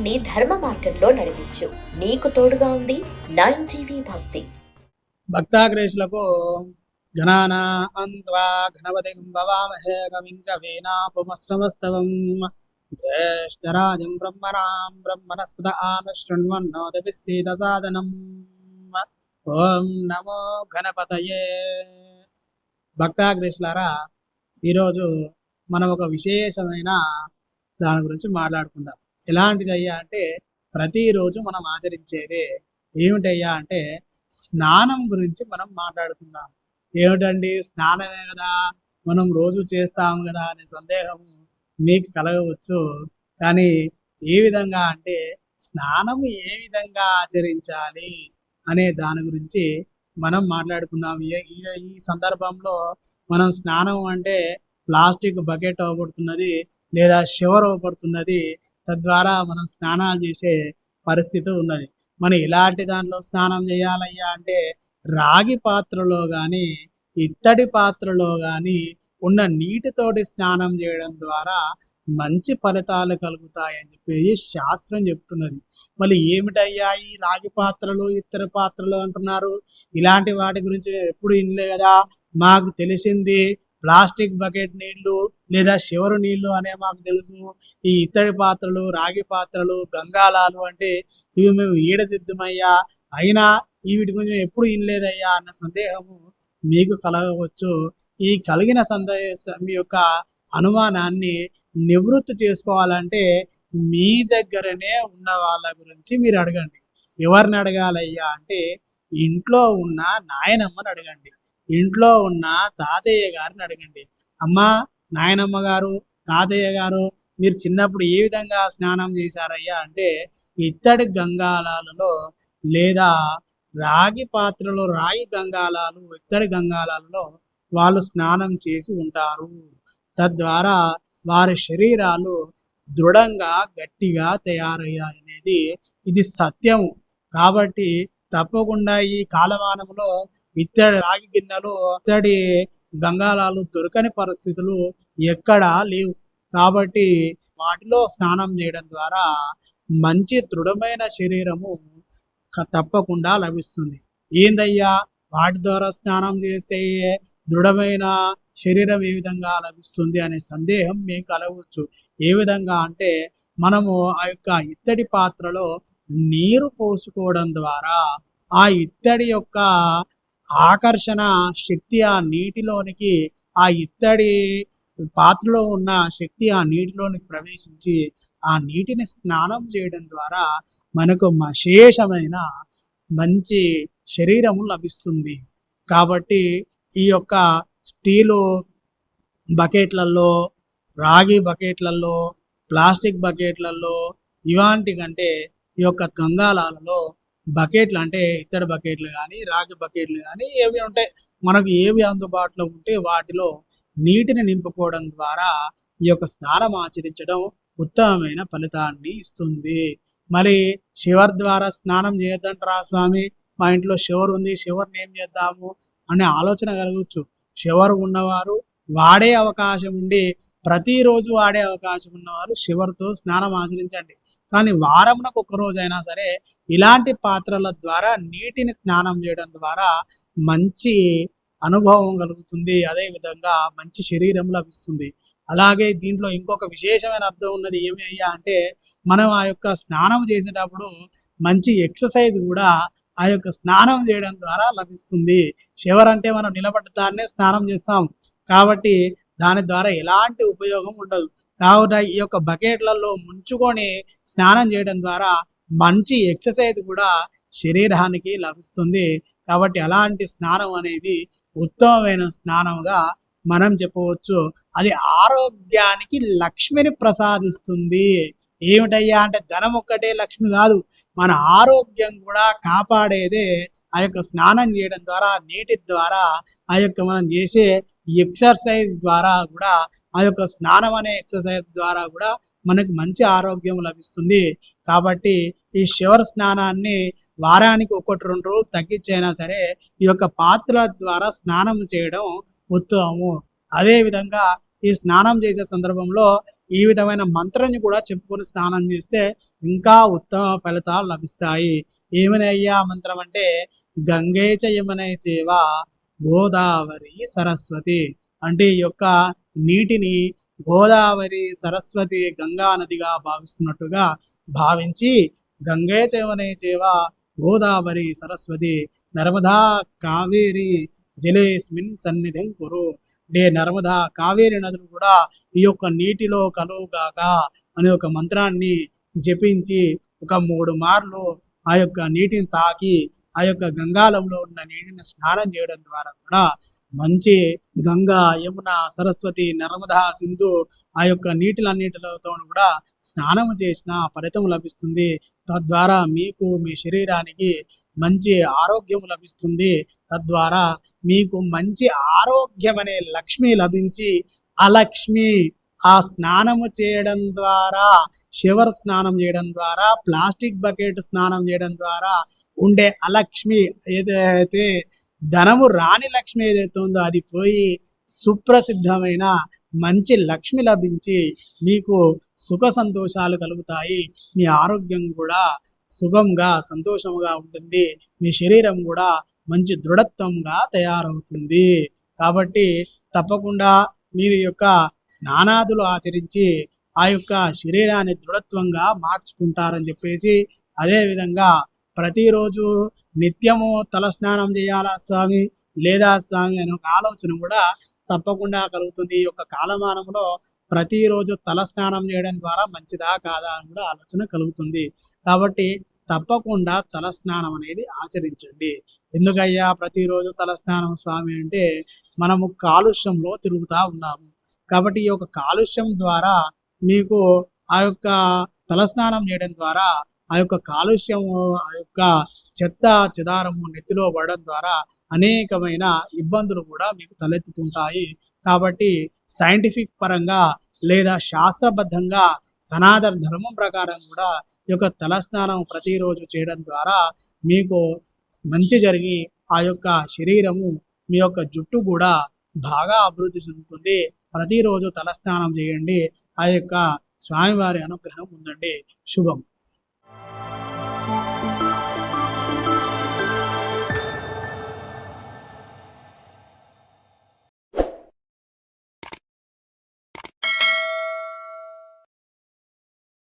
జీవితాన్ని ధర్మ మార్గంలో నడిపించు. నీకు తోడుగా ఉంది నైన్ టీవీ భక్తి. భక్తాగ్రేషులకు గణానా అంత్వా గణపతి భవామహే కవిం కవీనాపుమశ్రవస్తవం జ్యేష్ఠరాజం బ్రహ్మణాం బ్రహ్మణస్పద ఆనశృణ్వన్నోదపి సాధనం ఓం నమో గణపతయే. భక్తాగ్రేషులారా ఈరోజు మనం ఒక విశేషమైన దాని గురించి మాట్లాడుకుందాం. ఎలాంటిది అయ్యా అంటే ప్రతిరోజు మనం ఆచరించేదే ఏమిటయ్యా అంటే స్నానం గురించి మనం మాట్లాడుకుందాం. ఏమిటండి? స్నానమే కదా మనం రోజు చేస్తాము కదా అనే సందేహం మీకు కలగవచ్చు. కానీ ఏ విధంగా అంటే స్నానం ఏ విధంగా ఆచరించాలి అనే దాని గురించి మనం మాట్లాడుకుందాం. ఈ- ఈ- ఈ సందర్భంలో మనం స్నానం అంటే ప్లాస్టిక్ బకెట్ అవ్వబడుతున్నది లేదా షవర్ అవ్వబడుతున్నది తద్వారా మనం స్నానాలు చేసే పరిస్థితి ఉన్నది. మనం ఇలాంటి దాంట్లో స్నానం చేయాలయ్యా అంటే రాగి పాత్రలో కానీ ఇత్తడి పాత్రలో కానీ ఉన్న నీటితోటి స్నానం చేయడం ద్వారా మంచి ఫలితాలు కలుగుతాయని చెప్పేసి శాస్త్రం చెప్తున్నది. మళ్ళీ ఏమిటయ్యా ఈ రాగి పాత్రలు ఇతర పాత్రలు అంటున్నారు? ఇలాంటి వాటి గురించి ఎప్పుడు వినలే కదా? మాకు తెలిసింది ప్లాస్టిక్ బకెట్ నీళ్ళు లేదా శివరు నీళ్ళు అనే మాకు తెలుసు. ఈ ఇత్తడి పాత్రలు రాగి పాత్రలు గంగాలాలు అంటే ఇవి మేము ఈడదిద్దుమయ్యా. అయినా ఈ వీటి గురించి మేము ఎప్పుడు ఇనలేదయ్యా అన్న సందేహము మీకు కలగవచ్చు. ఈ కలిగిన సందేశం యొక్క అనుమానాన్ని నివృత్తి చేసుకోవాలంటే మీ దగ్గరనే ఉన్న వాళ్ళ గురించి మీరు అడగండి. ఎవరిని అడగాలయ్యా అంటే ఇంట్లో ఉన్న నాయనమ్మని అడగండి. ఇంట్లో ఉన్న తాతయ్య గారిని అడగండి. అమ్మా నాయనమ్మ గారు తాతయ్య గారు మీరు చిన్నప్పుడు ఏ విధంగా స్నానం చేశారయ్యా? అంటే ఇత్తడి గంగాలాలలో లేదా రాగి పాత్రలో రాగి గంగాలాలు ఇత్తడి గంగాలాలలో వాళ్ళు స్నానం చేసి ఉంటారు. తద్వారా వారి శరీరాలు దృఢంగా గట్టిగా తయారయ్యాయి అనేది ఇది సత్యము. కాబట్టి తప్పకుండా ఈ కాలమానంలో ఇత్తడి రాగి గిన్నెలు ఇత్తడి గంగాలాలు దొరకని పరిస్థితులు ఎక్కడా లేవు. కాబట్టి వాటిలో స్నానం చేయడం ద్వారా మంచి దృఢమైన శరీరము తప్పకుండా లభిస్తుంది. ఏందయ్యా? వాటి ద్వారా స్నానం చేస్తే దృఢమైన శరీరం ఏ విధంగా లభిస్తుంది అనే సందేహం మేము కలగవచ్చు. ఏ విధంగా అంటే మనము ఆ యొక్క ఇత్తడి పాత్రలో నీరు పోసుకోవడం ద్వారా ఆ ఇత్తడి యొక్క ఆకర్షణ శక్తి ఆ నీటిలోనికి ఆ ఇత్తడి పాత్రలో ఉన్న శక్తి ఆ నీటిలోనికి ప్రవేశించి ఆ నీటిని స్నానం చేయడం ద్వారా మనకు విశేషమైన మంచి శరీరము లభిస్తుంది. కాబట్టి ఈ యొక్క స్టీలు బకెట్లలో రాగి బకెట్లలో ప్లాస్టిక్ బకెట్లలో ఇలాంటి కంటే ఈ యొక్క గంగాలాలలో బకెట్లు అంటే ఇత్తడి బకెట్లు కానీ రాగి బకెట్లు కానీ ఏవి ఉంటాయి మనకు ఏవి అందుబాటులో ఉంటే వాటిలో నీటిని నింపుకోవడం ద్వారా ఈ యొక్క స్నానం ఆచరించడం ఉత్తమమైన ఫలితాన్ని ఇస్తుంది. మరి శివర్ ద్వారా స్నానం చేయొద్దంటారా స్వామి? మా ఇంట్లో శివర్ ఉంది శివర్ని ఏం చేద్దాము? అనే ఆలోచన కలగవచ్చు షవర్ ఉన్నవారు వాడే అవకాశం ఉండి ప్రతిరోజు ఆడే అవకాశం ఉన్నవారు శివర్తో స్నానం ఆచరించండి. కానీ వారంలో ఒక్కరోజైనా రోజు అయినా సరే ఇలాంటి పాత్రల ద్వారా నీటిని స్నానం చేయడం ద్వారా మంచి అనుభవం కలుగుతుంది. అదే విధంగా మంచి శరీరం లభిస్తుంది. అలాగే దీంట్లో ఇంకొక విశేషమైన అర్థం ఉన్నది ఏమి అయ్యా అంటే మనం ఆ యొక్క స్నానం చేసేటప్పుడు మంచి ఎక్సర్సైజ్ కూడా ఆ యొక్క స్నానం చేయడం ద్వారా లభిస్తుంది. షవర్ అంటే మనం నిలబడతానే స్నానం చేస్తాం. కాబట్టి దాని ద్వారా ఎలాంటి ఉపయోగం ఉండదు. కావున ఈ యొక్క బకెట్లలో ముంచుకొని స్నానం చేయడం ద్వారా మంచి ఎక్సర్సైజ్ కూడా శరీరానికి లభిస్తుంది. కాబట్టి అలాంటి స్నానం అనేది ఉత్తమమైన స్నానంగా మనం చెప్పవచ్చు. అది ఆరోగ్యానికి లక్ష్మిని ప్రసాదిస్తుంది. ఏమిటయ్యా అంటే ధనం ఒక్కటే లక్ష్మి కాదు మన ఆరోగ్యం కూడా కాపాడేదే ఆ యొక్క స్నానం చేయడం ద్వారా నీటి ద్వారా ఆ యొక్క మనం చేసే ఎక్సర్సైజ్ ద్వారా కూడా ఆ యొక్క స్నానం అనే ఎక్సర్సైజ్ ద్వారా కూడా మనకు మంచి ఆరోగ్యం లభిస్తుంది. కాబట్టి ఈ శివర స్నానాన్ని వారానికి ఒకటి రెండు రోజులు తగ్గించైనా సరే ఈ యొక్క పాత్రల ద్వారా స్నానం చేయడం ఉత్తమము. అదేవిధంగా ఈ స్నానం చేసే సందర్భంలో ఈ విధమైన మంత్రాన్ని కూడా చెప్పుకొని స్నానం చేస్తే ఇంకా ఉత్తమ ఫలితాలు లభిస్తాయి. ఏమనయ్యా మంత్రం అంటే గంగే చ చేవ గోదావరి సరస్వతి అంటే ఈ యొక్క నీటిని గోదావరి సరస్వతి గంగా నదిగా భావిస్తున్నట్టుగా భావించి గంగే చవనే చేవ గోదావరి సరస్వతి నర్మదా కావేరి జలేస్మిన్ సన్నిధిం కురు. నే నర్మదా కావేరి నదులు కూడా ఈ యొక్క నీటిలో కలువుగాక అనే ఒక మంత్రాన్ని జపించి ఒక మూడు మార్లు ఆ యొక్క నీటిని తాకి ఆ యొక్క గంగాలంలో ఉన్న నీటిని స్నానం చేయడం ద్వారా కూడా మంచి గంగా యమున సరస్వతి నర్మదా సింధు ఆ యొక్క నీటిలన్నిటితో కూడా స్నానం చేసిన ఫలితం లభిస్తుంది. తద్వారా మీకు మీ శరీరానికి మంచి ఆరోగ్యం లభిస్తుంది. తద్వారా మీకు మంచి ఆరోగ్యం అనే లక్ష్మి లభించి అలక్ష్మి ఆ స్నానము చేయడం ద్వారా షివర్ స్నానం చేయడం ద్వారా ప్లాస్టిక్ బకెట్ స్నానం చేయడం ద్వారా ఉండే అలక్ష్మి ఏదైతే ధనము రాణి లక్ష్మి ఏదైతే ఉందో అది పోయి సుప్రసిద్ధమైన మంచి లక్ష్మి లభించి మీకు సుఖ సంతోషాలు కలుగుతాయి. మీ ఆరోగ్యం కూడా సుఖంగా సంతోషంగా ఉంటుంది. మీ శరీరం కూడా మంచి దృఢత్వంగా తయారవుతుంది. కాబట్టి తప్పకుండా మీరు యొక్క స్నానాదులు ఆచరించి ఆ యొక్క శరీరాన్ని దృఢత్వంగా మార్చుకుంటారని చెప్పేసి అదేవిధంగా ప్రతిరోజు నిత్యము తలస్నానం చేయాలా స్వామి? లేదా స్వామి అనే ఒక ఆలోచన కూడా తప్పకుండా కలుగుతుంది. ఈ యొక్క కాలమానంలో ప్రతిరోజు తలస్నానం చేయడం ద్వారా మంచిదా కాదా అని కూడా ఆలోచన కలుగుతుంది. కాబట్టి తప్పకుండా తలస్నానం అనేది ఆచరించండి. ఎందుకయ్యా? ప్రతిరోజు తలస్నానం స్వామి అంటే మనము కాలుష్యంలో తిరుగుతూ ఉన్నాము. కాబట్టి ఈ యొక్క కాలుష్యం ద్వారా మీకు ఆ యొక్క తలస్నానం చేయడం ద్వారా ఆ యొక్క కాలుష్యము ఆ యొక్క చెత్త చెదారము నెత్తిలో పడడం ద్వారా అనేకమైన ఇబ్బందులు కూడా మీకు తలెత్తుతుంటాయి. కాబట్టి సైంటిఫిక్ పరంగా లేదా శాస్త్రబద్ధంగా సనాతన ధర్మం ప్రకారం కూడా ఈ యొక్క తలస్నానం ప్రతిరోజు చేయడం ద్వారా మీకు మంచి జరిగి ఆ యొక్క శరీరము మీ యొక్క జుట్టు కూడా బాగా అభివృద్ధి చెందుతుంది. ప్రతిరోజు తలస్నానం చేయండి. ఆ యొక్క స్వామివారి అనుగ్రహం ఉందండి. శుభం.